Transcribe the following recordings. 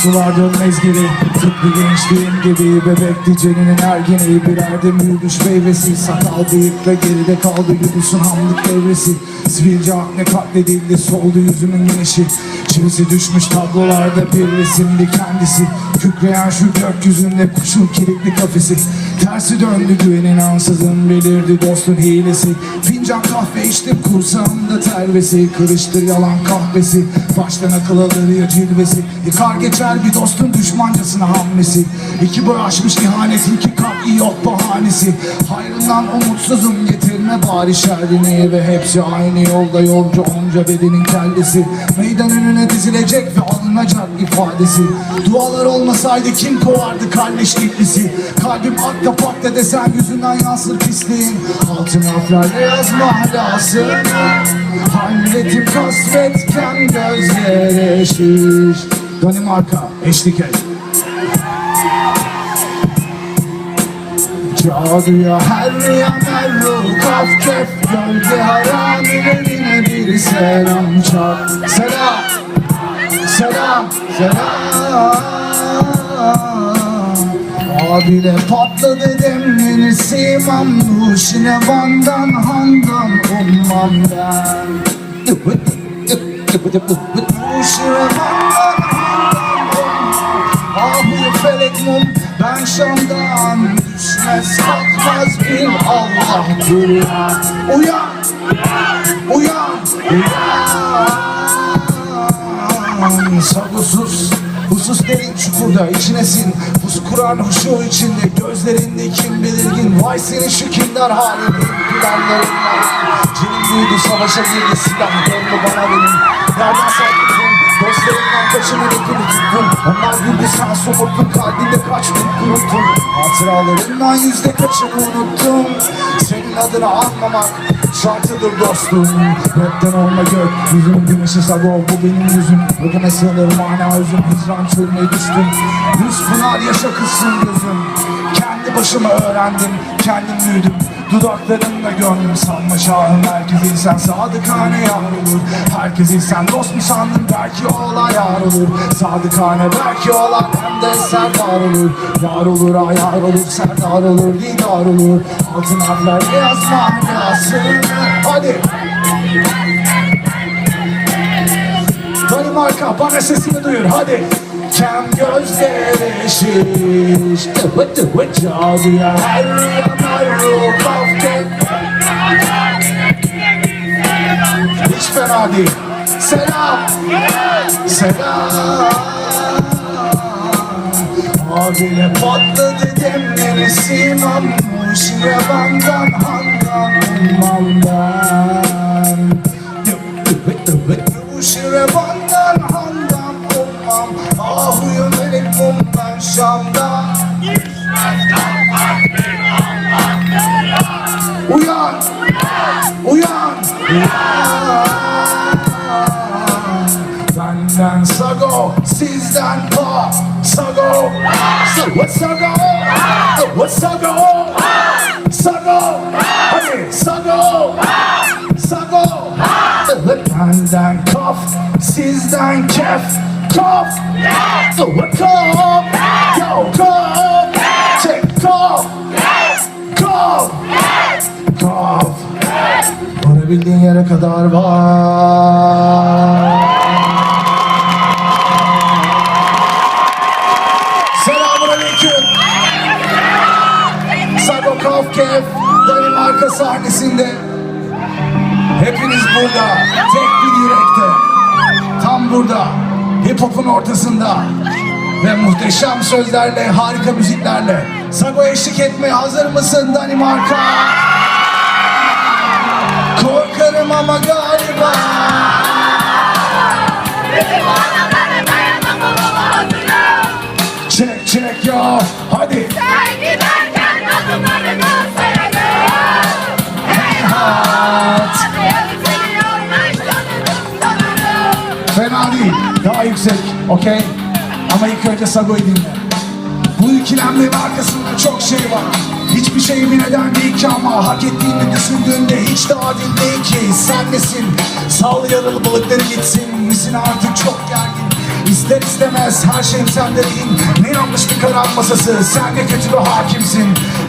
Akarsular dönmez geri Tıpkı gençliğim gibi Bebekti ceninin ergeni Birer de mürdüş meyvesi? Sakal bıyıkla geride kaldı Yunus'un hamlık devresi. Sivilce akne katledildi Soldu yüzümün güneşi. Çivisi düşmüş tablolarda bir resimdi kendisi. Kükreyen şu gökyüzünde kuşun kilitli kafesi. Tersi döndü güvenin ansızın belirdi dostun hilesi. Fincan kahve içtim kursağımda telvesi. Kırıştır yalan kahvesi Baştan akıl alır ya cilvesi. Yıkar geçer bir dostun düşmancasına hamlesi İki boy aşmış ihanetin iki kat yok bahanesi. Hayrından umutsuzum getirme bari şerrini Ve hepsi aynı yolda yolcu onca bedenin kellesi Meydan önüne dizilecek ve alınacak ifadesi. Dualar olmasaydı kim kovardı kalleş iblisi Kalbim ak kapakta desen yüzünden yansır pisliğin. Altın harflerle yazma halasını Halletim kasvetken gözlere şiş. Danimarka eşlik et Caduya her yan her ruh kafkef Gölge haramilerine bir selam çak Selam Selam Selam. Abile patladı demleri simam. Nuşine vandan handan ummam ben. Nuşine vandan handan ummam Ahu felek mum ben Şam'dan Düşmez kalkmaz bir Allah uyan Uyan Uyan. Uyan Sabırsız Husus derin çukurda içinesin. Pus kuran huşu içinde Gözlerinde kim belirgin Vay senin şu kindar halin Planlarından Cinim duydu savaşa girdi Silah döndü bana benim. Nereden saydın? Dostlarımdan kaçını rekini tuttum Onlar güldü sen somurttun Kalbinde kaç gün kuruttun? Hatıralarından yüzde kaçını unuttum Senin adını anmamak Şartıdır dostum Rapten olma gök. Yüzüm güneşi sago Bu benim yüzüm. Bugüne sığınır mana özüm Hicran çölüne düştüm. Yüz pınar yaşa kızsın gözüm. Kendi başıma öğrendim. Kendim büyüdüm. Dudaklarımla gönlüm sanma şahım Herkes insan sadıkane yar olur. Herkes insan dost mu sandın? Belki ola yar olur. Sadıkane belki ola hem de serdar olur. Yar olur ayar olur serdar olur Didar olur Altın harfler yazma yazsın Hadi. Danimarka bana sesini duyur hadi. Kem gözleri şiş. Tıvı tıvı cadıya her yanar ruh kafket Hiç fena değil. Selam. Selam Abine patladı demleri simam Yabandan handan ummam ben Yabandan handan ummam Ahuyum elek mum ben Şam'da. Uyan Uyan Benden sago, sizden pa Sago, sago, sago Sago, sago. Hadi sago. Sago. Benden kaf, sizden kef Kaf, kaf Yo kaf, çek kaf Kaf, kaf Varabildiğin yere kadar var Danimarka sahnesinde Hepiniz burada tek bir yürekte Tam burada hip hop'un ortasında Ve muhteşem sözlerle harika müziklerle Sago eşlik etmeye hazır mısın Danimarka? Okey Ama ilk önce Sago'yu dinle. Bu ikilemlerin arkasında çok şey var. Hiçbir şey bir neden değil ki ama Hak ettiğini düşündüğünde hiç de adil değil ki. Sen nesin? Sal yaralı balıkları gitsin. Misin artık çok gergin İster istemez her şeyim sende değil. Ne yanlış bir karar masası Sen de kötü bir hakimsin.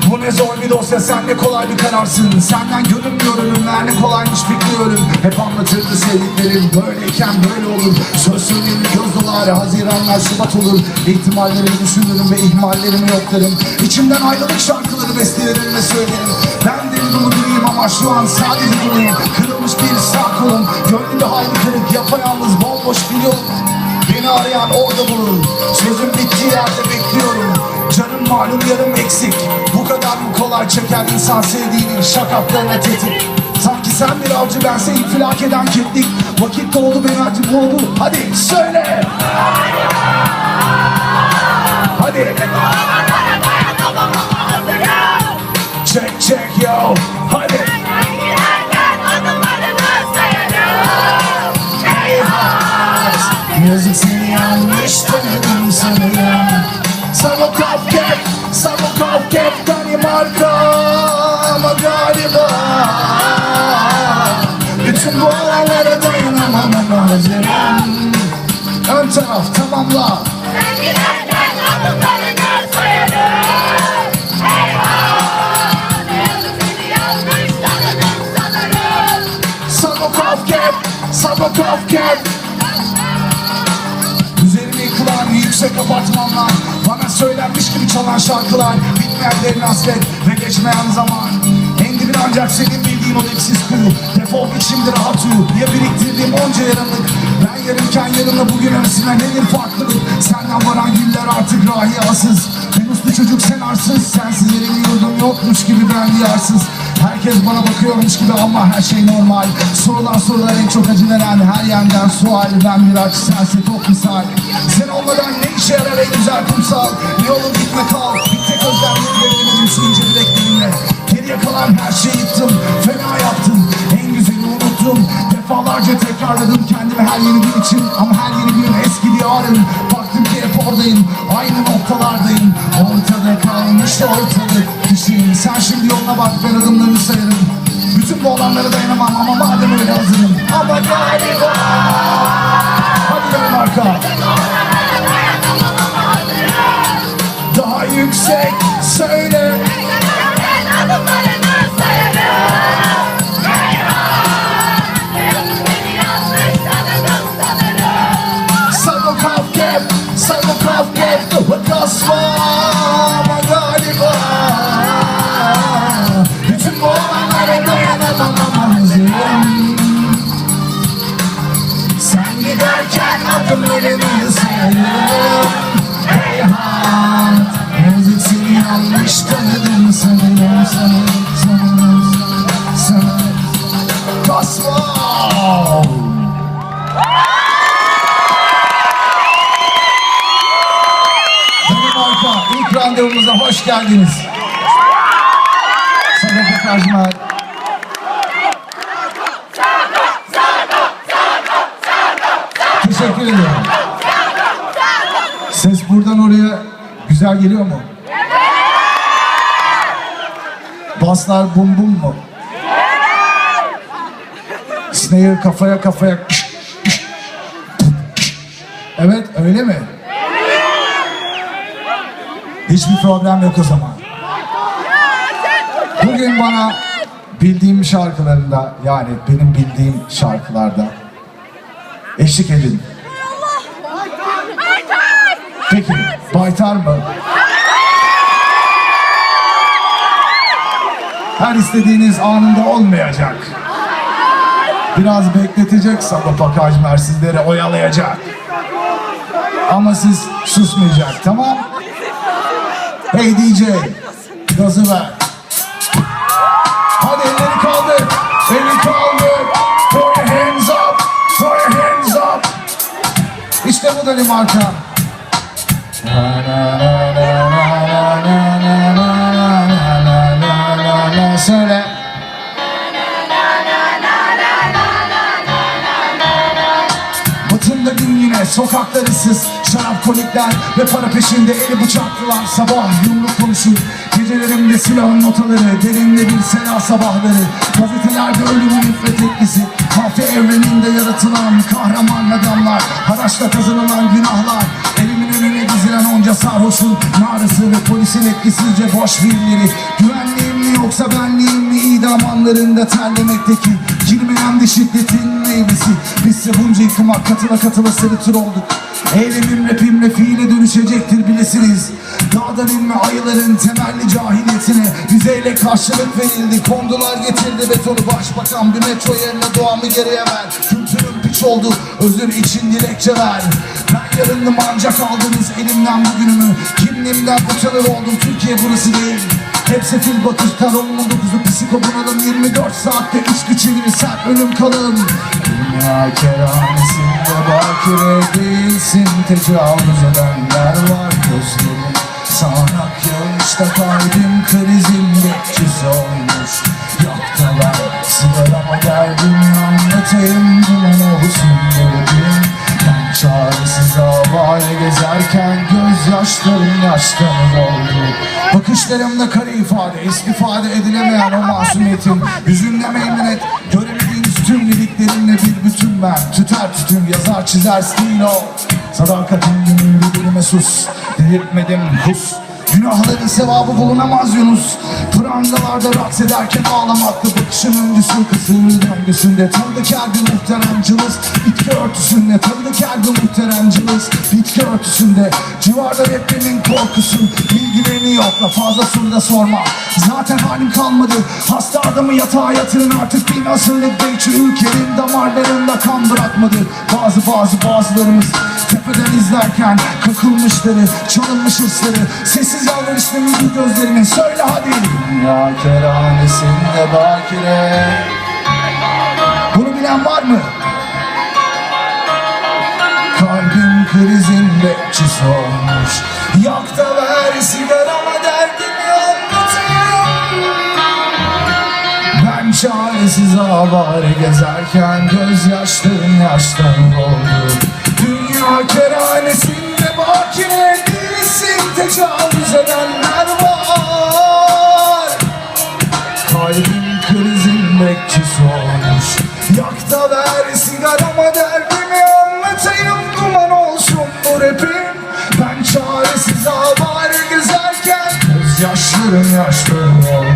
Bu ne zor bir dosya sen de kolay bir kararsın. Senden görünmüyor ölümler ne kolaymış bekliyorum. Hep anlatırdı sevdiklerim Böyleyken böyle olur. Söz söylenir göz dolar Haziranlar Şubat olur. İhtimallerimi düşünürüm ve ihmallerimi yoklarım. İçimden ayrılık şarkıları bestelerim ve söylerim. Ben deli dolu biriyim ama şu an sadece doluyum Kırılmış bir sağ kolum Gönlümde hayli kırık yapayalnız bomboş bir Beni arayan orada bulur Sözüm bittiği yerde bekliyorum. Canım malum yarım eksik. Bu kadar mı kolay çeker insan sevdiğinin şakaklarına tetik? Sanki sen bir avcı bense infilak eden keklik Vakit doldu ben artık oldu. Hadi söyle. Hadi Müzik seni yanlış tanıdım sanırım. Samokov kep, Samokov kep Danimarka ama galiba. Bütün bu olaylara dayanamam ama hazırım Ön taraf tamamla. Samokov kep, Samokov kep Üzerime yüksek apartmanlar Bana söylenmiş gibi çalan şarkılar Bitmeyen derin hasret ve geçmeyen zaman. En dibin ancak senin bildiğin o dipsiz kuyu Defol git rahat uyu. Ya biriktirdiğim onca yarınlık Ben yarınken yarınla bugün arasında nedir farklılık? Senden varan güller artık rahiyasız uslu çocuk sen arsız. Sensiz yerim yurdum yokmuş gibi ben diyarsız Herkes bana bakıyormuş gibi ama her şey normal. Sorulan sorular en çok acı veren her yerden sual. Ben bir aç sense tok misal. Sen olmadan işe güzel kumsal. Ne olur gitme kal. Bir tek özlemle gelemedim şu ince Geriye kalan her şeyi yıktım. Fena yaptım. En güzeli unuttum. Defalarca tekrarladım kendimi her yeni gün için. Ama her yeni gün eski diyarım. Baktım ki hep oradayım. Aynı noktalardayım. Ortada kalmış ortalık. Düşün sen şimdi yoluna bak. Ben adımlarını sayarım. Bütün bu olanlara dayanamam ama madem öyle hazırım. Ama galiba giderken adımlarını sayarım Heyhat Müzik seni yanlış tanıdım sanırım sanırım sanırım sanırım Kasma Danimarka ilk randevumuza hoş geldiniz. Sagopa Kajmer. Güzel geliyor mu? Baslar bum bum mu? Snare kafaya kafaya. Evet öyle mi? Hiçbir problem yok o zaman. Bugün bana bildiğim şarkılarında yani benim bildiğim şarkılarda eşlik edin. Peki Baytar mı? her istediğiniz anında olmayacak. Biraz bekletecek Sagopa Kajmer sizleri oyalayacak. Ama siz susmayacak tamam? Hey DJ gazı ver. Hadi elleri kaldır. Elini kaldır. Throw your hands up. Throw your hands up. İşte bu Danimarka. Na Söyle. Batında gün yine sokaklar ıssız Şarap kolikler ve para peşinde eli bıçaklılar Sabah yumruk konuşur. Gecelerimde silahın notaları Derinde bir sena sabahları. Gazetelerde ölümün nefret etkisi Kafe evreninde yaratılan kahraman adamlar. Haraçla kazanılan günahlar onca sarhoşun Narısı ve polisin etkisizce boş filmleri. Güvenliğim mi yoksa benliğim mi? İdam anlarında terlemekteki Girmeyen de şiddetin meyvesi. Bizse bunca yıkıma katıla katıla sırıtır olduk. Eylemim rapimle fiile dönüşecektir bilesiniz. Dağdan inme ayıların temelli cahiliyetine Vizeyle karşılık verildi. Kondular getirdi betonu Başbakan bir metro yerine doğamı geriye ver. Kültürüm piç oldu özür için dilekçe ver. Ben Yarınım ancak aldınız elimden bugünümü. Kimliğimden boşalır oldum Türkiye burası değil. Hepsi fil bakış tarım 19'u psiko bunalım 24 saatte içki çeviri sert ölüm kalın. Dünya kerhanesinde bakire değilsin. Tecavüz edenler var gözlerim. Sağnak yağışta kalbim krizim bekçisi olmuş. Yaktılar sigarama derdim anlatayım Dumana hüsnü gördüm çaresiz havale gezerken gözyaşlarım yaşlarım oldu Bakışlarımda kare ifade, istifade edilemeyen o masumiyetin Yüzünde meymenet, göremediğiniz tüm liriklerimle bir bütün ben. Tüter tütün, yazar çizer stil o Sadakatin gönüllü dilime sus, delirtmedim hus Günahların sevabı bulunamaz Yunus. Prangalarda raks ederken ağlamakta Bakışın öncüsü kısır döngüsünde. Tanıdık gün muhterem cılız Bitki örtüsünde. Tanıdık gün muhterem cılız Bitki örtüsünde. Civarda depremin korkusu Bilgilerini yokla fazla soru da sorma. Zaten halim kalmadı Hasta adamı yatağa yatırın artık. Asırlık bekçi Ülkenin damarlarında kan bırakmadı. Bazı bazı bazılarımız Tepeden izlerken kakılmışları Çalınmış hırsları Sessiz yalvarışlı müdür gözlerinin Söyle hadi. Dünya kerhanesinde bakire. Bunu bilen var mı? Kalbim krizin bekçisi olmuş. Yak da ver sigarama derdimi anlatayım. Ben çaresiz avare gezerken Gözyaşlarım yaşlarım oldu Dünya kerhanesinde bakire değilsin Tecavüz edenler var. Kalbim krizin bekçisi olmuş. Yak ver sigarama derdimi anlatayım Duman olsun bu rapim. Ben çaresiz avare gezerken Gözyaşlarım yaşlarım oldu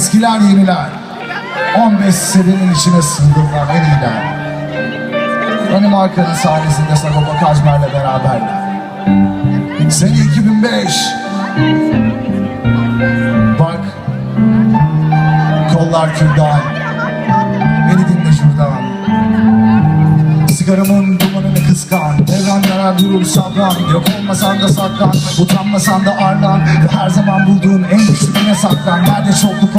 Eskiler yeniler 15 senenin içine sığdırılan en iyiler Danimarka'nın sahnesinde Sagopa Kajmer'le beraberler. Sene 2005. Bak. Kollar kürdan. Beni dinle şuradan. Sigaramın dumanını kıskan Devran yarar durur sabran Yok olmasan da saklan Utanmasan da arlan Ve her zaman bulduğun en güçlüğüne saklan Nerede çokluk